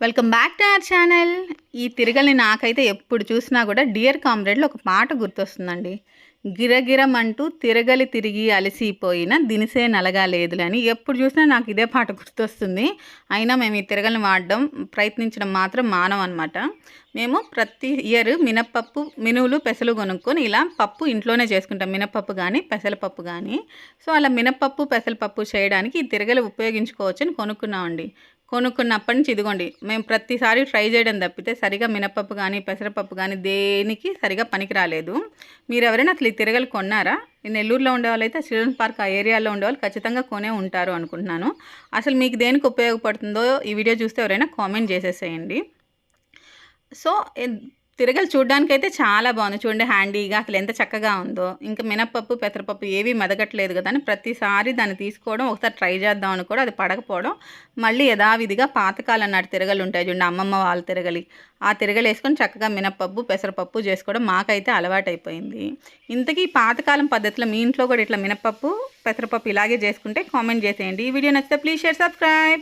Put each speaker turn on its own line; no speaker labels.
Welcome back to our channel ఈ తిరగలి నాకైతే ఎప్పుడు చూసినా కూడా డియర్ కామ్రేడ్లో ఒక పాట గుర్తొస్తుందండి. గిరగిరమంటూ తిరగలి తిరిగి అలసిపోయిన దినిసే నలగాలేదులే అని ఎప్పుడు చూసినా నాకు ఇదే పాట గుర్తొస్తుంది. అయినా మేము ఈ తిరగలిని వాడడం ప్రయత్నించడం మాత్రం మానం అనమాట మేము ప్రతి ఇయర్ మినప్పప్పు మినువులు పెసలు కొనుక్కొని ఇలా పప్పు ఇంట్లోనే చేసుకుంటాం. మినప్పప్పు కానీ పెసలపప్పు కానీ సో అలా మినప్పప్పు పెసలపప్పు చేయడానికి ఈ తిరగలి ఉపయోగించుకోవచ్చని కొనుక్కున్నామండి. కొనుక్కున్నప్పటి నుంచి ఇదిగోండి మేము ప్రతిసారి ట్రై చేయడం తప్పితే సరిగా మినపప్పు కానీ పెసరపప్పు కానీ దేనికి సరిగా పనికి రాలేదు మీరు ఎవరైనా అసలు ఈ తిరగలు కొన్నారా? నెల్లూరులో ఉండేవాళ్ళు అయితే చిల్డ్రన్ పార్క్ ఆ ఏరియాలో ఉండేవాళ్ళు ఖచ్చితంగా కొనే ఉంటారు అనుకుంటున్నాను. అసలు మీకు దేనికి ఉపయోగపడుతుందో ఈ వీడియో చూస్తే ఎవరైనా కామెంట్ చేసేసేయండి. సో తిరగలు చూడడానికి అయితే చాలా బాగుంది చూడండి హ్యాండీగా అసలు ఎంత చక్కగా ఉందో. ఇంకా మినపప్పు పెసరపప్పు ఏవి మెదగట్లేదు కదా అని ప్రతిసారి దాన్ని తీసుకోవడం ఒకసారి ట్రై చేద్దాం అని కూడా అది పడకపోవడం మళ్ళీ యథావిధిగా పాతకాలం నాటి తిరగలు ఉంటాయి చూడండి అమ్మమ్మ వాళ్ళ తిరగలి. ఆ తిరగలు వేసుకొని చక్కగా మినపప్పు పెసరపప్పు చేసుకోవడం మాకైతే అలవాటైపోయింది. ఇంతకీ పాతకాలం పద్ధతిలో మీ ఇంట్లో కూడా ఇట్లా మినపప్పు పెసరపప్పు ఇలాగే చేసుకుంటే కామెంట్ చేసేయండి. ఈ వీడియో నచ్చితే ప్లీజ్ షేర్ సబ్స్క్రైబ్.